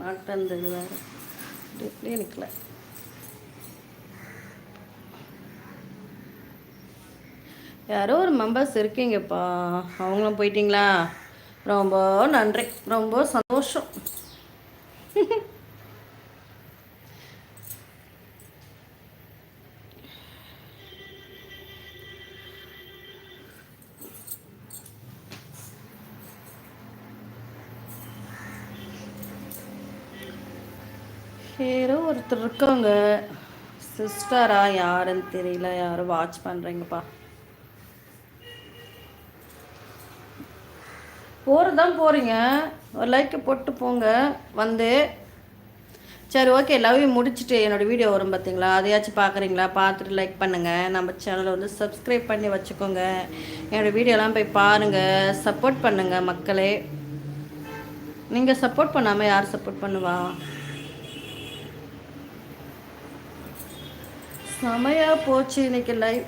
மாட்டேன்றது வேறு. அப்படியே நிற்கல யாரோ ஒரு மெம்பர்ஸ் இருக்கீங்கப்பா. அவங்களும் போயிட்டீங்களா? ரொம்ப நன்றி. ரொம்ப சந்தோஷம். யாரோ ஒருத்தர் இருக்கவங்க சிஸ்டரா யாருன்னு தெரியல. யாரும் வாட்ச் பண்ணுறீங்கப்பா போகிறது தான் போகிறீங்க ஒரு லைக்கை போட்டு போங்க. வந்து சரி ஓகே லவ் யூ முடிச்சுட்டு என்னோடய வீடியோ வரும் பார்த்தீங்களா அதையாச்சும் பார்க்குறீங்களா பார்த்துட்டு லைக் பண்ணுங்கள் நம்ம சேனலை வந்து சப்ஸ்கிரைப் பண்ணி வச்சுக்கோங்க. என்னோடய வீடியோலாம் போய் பாருங்கள் சப்போர்ட் பண்ணுங்கள் மக்களே. நீங்கள் சப்போர்ட் பண்ணாமல் யார் சப்போர்ட் பண்ணுவா? செமையா போச்சு இன்னைக்கு லைவ்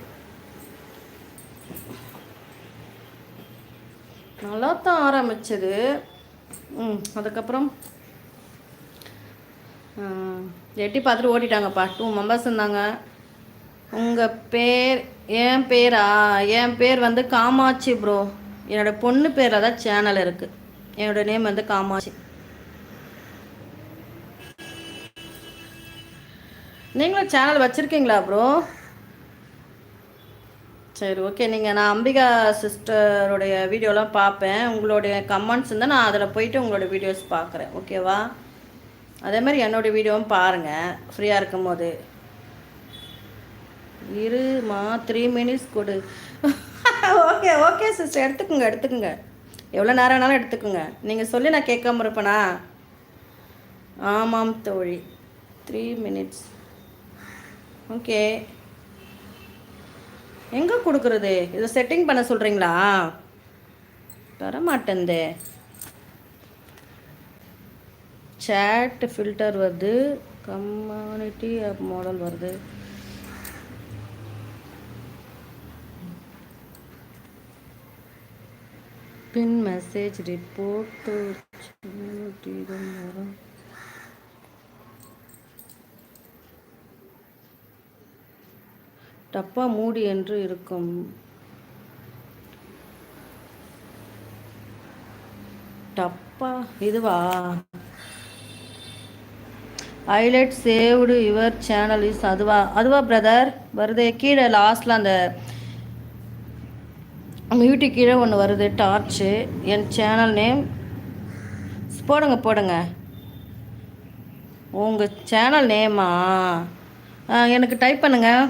நல்லா தான் ஆரம்பிச்சது. ம் அதுக்கப்புறம் எட்டி பார்த்துட்டு ஓட்டிட்டாங்கப்பா டூ மெம்பர்ஸ் இருந்தாங்க. உங்கள் பேர் என் பேரா? என் பேர் வந்து காமாட்சி ப்ரோ என்னோட பொண்ணு பேரில் தான் சேனல் இருக்குது என்னோடய நேம் வந்து காமாட்சி. நீங்களும் சேனல் வச்சுருக்கீங்களா ப்ரோ சரி ஓகே நீங்கள் நான் அம்பிகா சிஸ்டருடைய வீடியோலாம் பார்ப்பேன். உங்களுடைய கமெண்ட்ஸ் இருந்தால் நான் அதில் போயிட்டு உங்களோட வீடியோஸ் பார்க்குறேன். ஓகேவா அதே மாதிரி என்னோடய வீடியோவும் பாருங்கள் ஃப்ரீயாக இருக்கும் போது இருமா த்ரீ மினிட்ஸ் கொடு. ஓகே ஓகே சிஸ்டர் எடுத்துக்கோங்க எடுத்துக்கோங்க. எவ்வளோ நேரம் வேணாலும் எடுத்துக்கோங்க. நீங்கள் சொல்லி நான் கேட்காம இருப்பேனா? ஆமாம் தோழி. Three minutes okay. எங்கே கொடுக்குறது? இதை செட்டிங் பண்ண சொல்கிறீங்களா தரமாட்டேந்தே. சேட் ஃபில்டர் வருது. கம்யூனிட்டி மாடல் வருது. பின் மெசேஜ் ரிப்போர்ட் வரும் டப்பா மூடி என்று இருக்கும். டப்பா இதுவா? Highlight saved your channel is அதுவா? அதுவா பிரதர்? வருது கீழே லாஸ்ட்டில் அந்த மியூட்டி கீழே ஒன்று வருது டார்ச்சு. என் சேனல் நேம்? போடுங்க போடுங்க. உங்கள் சேனல் நேமா? எனக்கு டைப் பண்ணுங்கள்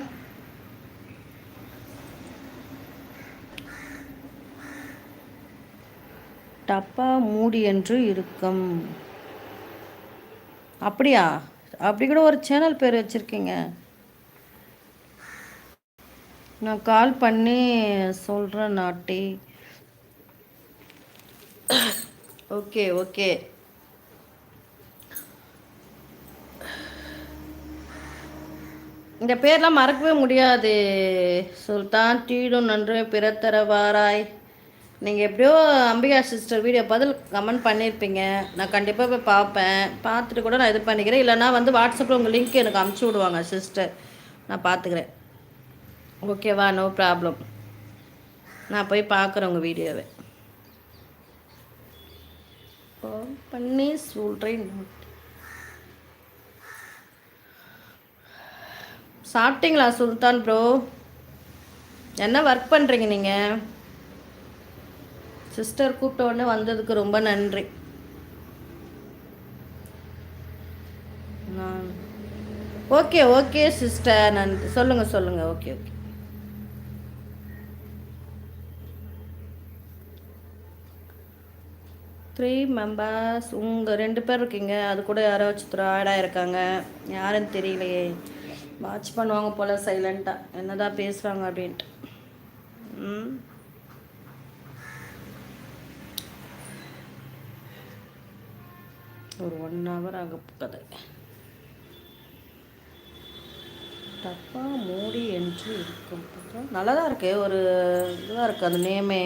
டப்பா மூடி என்று இருக்கும். அப்படியா? அப்படி கூட ஒரு சேனல் பேர் வச்சுருக்கீங்க. நான் கால் பண்ணி சொல்கிறேன் நாட்டி. Okay okay. இந்த பேர்லாம் மறக்கவே முடியாது. சுல்தான் தீடும் நன்று பிறத்தரவாராய். நீங்கள் எப்படியோ அம்பிகா சிஸ்டர் வீடியோ பதில் கமெண்ட் பண்ணியிருப்பீங்க நான் கண்டிப்பாக போய் பார்ப்பேன். பார்த்துட்டு கூட நான் இது பண்ணிக்கிறேன். இல்லைனா வந்து வாட்ஸ்அப்பில் உங்கள் லிங்க் எனக்கு அமுச்சு விடுவாங்க சிஸ்டர் நான் பார்த்துக்கிறேன். ஓகேவா நோ ப்ராப்ளம் நான் போய் பார்க்குறேன் உங்கள் வீடியோவை. ஃபோன் பண்ணி சொல்கிறேன் சாப்பிட்டீங்களா சுல்தான் ப்ரோ என்ன ஒர்க் பண்ணுறீங்க நீங்கள் சிஸ்டர் கூப்பிட்ட உடனே வந்ததுக்கு ரொம்ப நன்றி. நான் ஓகே ஓகே சிஸ்டர். நன்றி சொல்லுங்கள் சொல்லுங்கள் ஓகே ஓகே. த்ரீ மெம்பர்ஸ் உங்கள் ரெண்டு பேர் இருக்கீங்க. அது கூட யாரோ வச்சு ஆடாக இருக்காங்க யாருன்னு தெரியலையே. வாட்ச் பண்ணுவாங்க போல் சைலண்ட்டாக என்னதான் பேசுகிறாங்க அப்படின்ட்டு. ம். ஒரு ஒன் ஹவர் ஆக கதை தப்பா மூடி என்று இருக்கும். நல்லா தான் இருக்கு. ஒரு இதுவாக இருக்குது அந்த நேமே